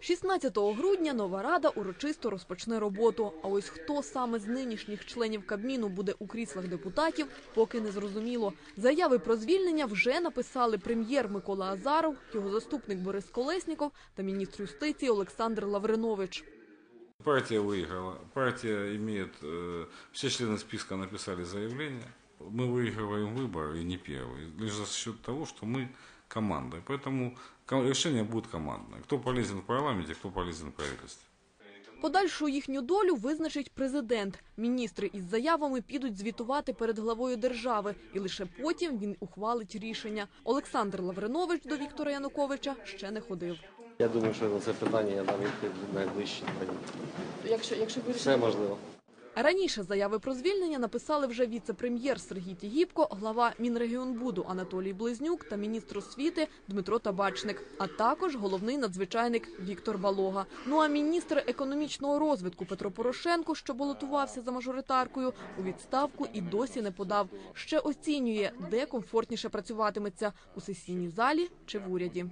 16 грудня нова рада урочисто розпочне роботу. А ось хто саме з нинішніх членів Кабміну буде у кріслах депутатів, поки не зрозуміло. Заяви про звільнення вже написали прем'єр Микола Азаров, його заступник Борис Колесніков та міністр юстиції Олександр Лавринович. Партия выиграла. Партия имеет... э, Все члены списка написали заявление. Мы выигрываем выборы, и не первый. Лишь за счет того, что мы команда. Поэтому ко- решение будет командное. Кто полезен в парламенте, кто полезен в правительстве. Подальшу їхню долю визначить президент. Міністри із заявами підуть звітувати перед главою держави, і лише потім він ухвалить рішення. Олександр Лавринович до Віктора Януковича ще не ходив. Я думаю, що на це питання я дам відповідь найближчі два дні. Якщо якщо Все можливо. Раніше заяви про звільнення написали вже віце-прем'єр Сергій Тігіпко, глава Мінрегіонбуду Анатолій Близнюк та міністр освіти Дмитро Табачник, а також головний надзвичайник Віктор Балога. Ну а міністр економічного розвитку Петро Порошенко, що балотувався за мажоритаркою, у відставку і досі не подав. Ще оцінює, де комфортніше працюватиметься у сесійній залі чи в уряді.